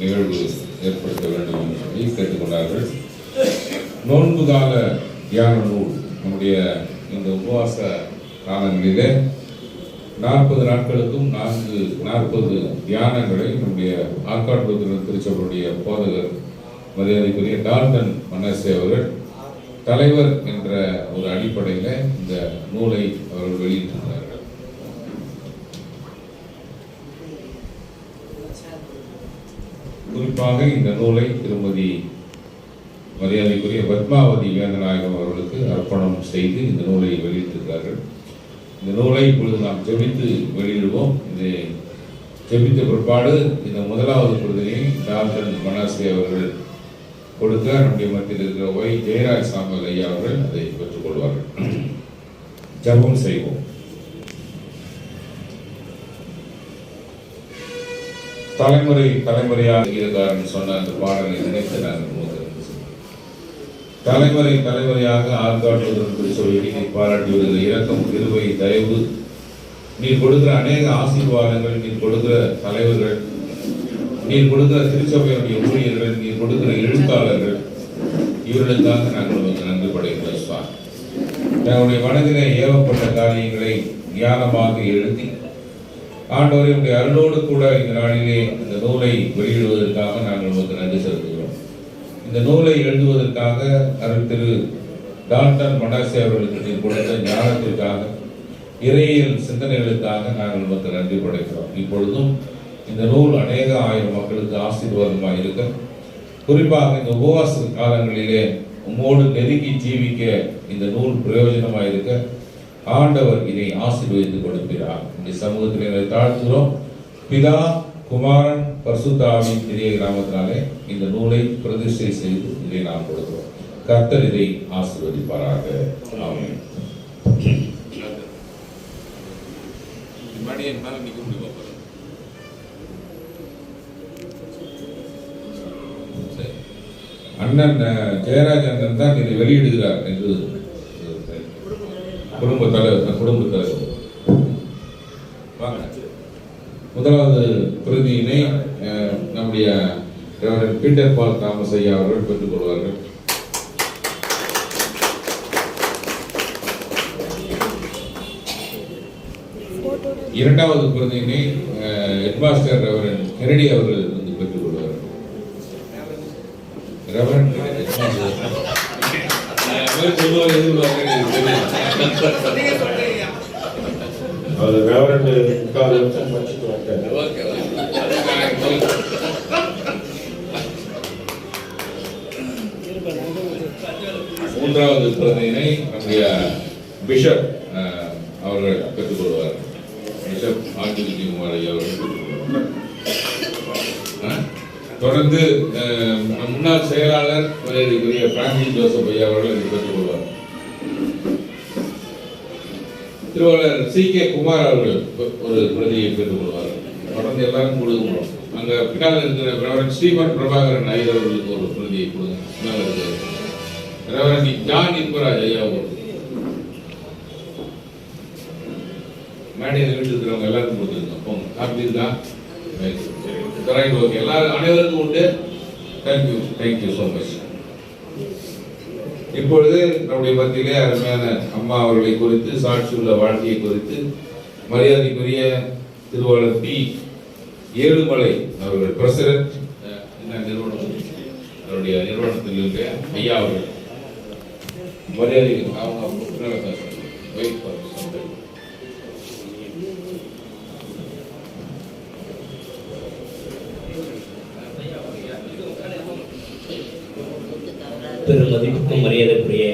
நிகழ்வு ஏற்படுத்த வேண்டும் என்று சொல்லி கேட்டுக்கொண்டார்கள். நோன்பு கால தியான நூல் நம்முடைய இந்த உபவாச காலங்களிலே நாற்பது நாட்களுக்கும் நான்கு நாற்பது தியானங்களை நம்முடைய ஆற்காடு திருச்சபருடைய போதகர் மரியாதைக்குரிய டால்டன் மன்னசே அவர்கள் தலைவர் என்ற ஒரு அடிப்படையில் இந்த நூலை அவர்கள் வெளியிட்டிருந்தார்கள். குறிப்பாக இந்த நூலை திருமதி மரியாதைக்குரிய பத்மாவதி வேந்தநாயகம் அவர்களுக்கு அர்ப்பணம் செய்து இந்த நூலை வெளியிட்டிருக்கிறார்கள். இந்த நூலை இப்பொழுது நாம் ஜெபித்து வெளியிடுவோம். இது ஜெபித்த பிற்பாடு இந்த முதலாவது பிரதியை டாக்டர் மனாசி அவர்கள் கொடுக்க நம்முடைய மத்தியில் இருக்கிற ஒய் ஜெயராஜ் சாம்பல் ஐயா அவர்கள் அதை பெற்றுக்கொள்வார்கள். ஜபம் செய்வோம். தலைமுறை தலைமுறையாக கீதக்காரன் சொன்ன அந்த பாடலை நினைத்து நான் தலைமுறை தலைமுறையாக ஆர்காட்டுவதற்கு சொல்லி நீ பாராட்டி வருகிற இரக்கம் கிருபை தயவு. நீ கொடுக்கிற அநேக ஆசீர்வாதங்கள் நீ கொடுக்கிற தலைவர்கள் நீ கொடுக்கிற திருச்சபையுடைய ஊழியர்கள் நீ கொடுக்கிற எழுத்தாளர்கள் இவர்களுக்காக நாங்கள் உங்களுக்கு நன்றி படைக்கிறோம் சுவாமி. தங்களுடைய மனதிலே ஏவப்பட்ட காரியங்களை ஞானமாக எழுதி ஆண்டவரை உடைய அருளோடு கூட இந்த நாளிலே இந்த நூலை வெளியிடுவதற்காக நாங்கள் உங்களுக்கு நன்றி செலுத்துகிறோம். இந்த நூலை எழுதுவதற்காக அருள் திரு டாக்டர் மனாசே அவர்களுக்கு நீர் கொடுத்த ஞானத்திற்காக இறையியல் சிந்தனைகளுக்காக நாங்கள் உங்களுக்கு நன்றி படைக்கிறோம். இப்பொழுதும் இந்த நூல் அநேக ஆயிரம் மக்களுக்கு ஆசீர்வாதமாக இருக்க குறிப்பாக இந்த உபவாச காலங்களிலே உம்மோடு நெருங்கி ஜீவிக்க இந்த நூல் பிரயோஜனமாக இருக்க ஆண்டவர் இதை ஆசீர்வதித்து கொடுக்கிறார். இந்த சமூகத்தில் எங்களை தாழ்த்துகிறோம். பிதா குமாரன் பரிசுத்தாவின் பெரிய கிராமத்தினாலே இந்த நூலை பிரதிஷ்டை செய்து இதை நாம் கொடுக்கிறோம். கர்த்தர் இதை ஆசீர்வதிப்பாராக. ஆமென். மணி என்னால் நிற்க முடியுமா. அண்ணன் ஜெயராஜ் அண்ணன் தான் இதை வெளியிடுகிறார் என்று குடும்ப தலைவர் குடும்ப தலைவர் வாங்க. முதலாவது பிரதியினை நம்முடைய பீட்டர் பால் தாமஸ் ஐயா அவர்கள் பெற்றுக் கொள்வார்கள். இரண்டாவது பிரதியினை ஹெட்மாஸ்டர் ரெவரன் கெனடி அவர்கள் வந்து பெற்றுக் கொள்வார்கள். ரெவரண்ட் அவர் ரெவரண்ட் முக்கால் வருஷம் படிச்சுட்டு மூன்றாவது பிரதியினை நம்முடைய பிஷப் அவர்கள் பெற்றுக்கொள்வார் பிஷப் ஆண்டில் குமார் ஐயா அவர்கள் தொடர்ந்து அஹ், முன்னாள் செயலாளர் மரியாதைக்குரிய பிரான்சிஸ் ஜோசப் ஐயா அவர்கள் இதை பெற்றுக்கொள்வார் திருவாளர் சி. கே. குமார் அவர்கள் ஒரு பிரதியை பெற்றுக்கொள்வார் தொடர்ந்து எல்லாரும் கொடுக்கணும் அங்க பின்னால் இருக்கிற ரெவரன் ஸ்ரீமன் பிரபாகரன் ஐயர் அவர்களுக்கு ஒரு பிரதியை கொடுங்க. பின்னால் இருக்கிற ரெவரன் ஜான் இன்பராஜ் ஐயா அவர்கள். மேடையில் வீட்டு இருக்கிறவங்க எல்லாருக்கும் கொடுத்துருங்க போங்க. காப்பி ரைட் ஓகே எல்லாரும் அனைவருக்கும் உண்டு. தேங்க்யூ தேங்க்யூ ஸோ மச் இப்பொழுது நம்முடைய மத்தியிலே அருமையான அம்மா அவர்களை குறித்து சாட்சியுள்ள வாழ்க்கையை குறித்து மரியாதைக்குரிய திருவாளர் பி. ஏழுமலை அவர்கள் பிரசிடென்ட் என்ன நிறுவனம்? அவருடைய நிறுவனத்தில் இருக்க ஐயா அவர்கள். மரியாதை அவங்க பெரும் மதிப்புக்கும் மரியாதைக்குரிய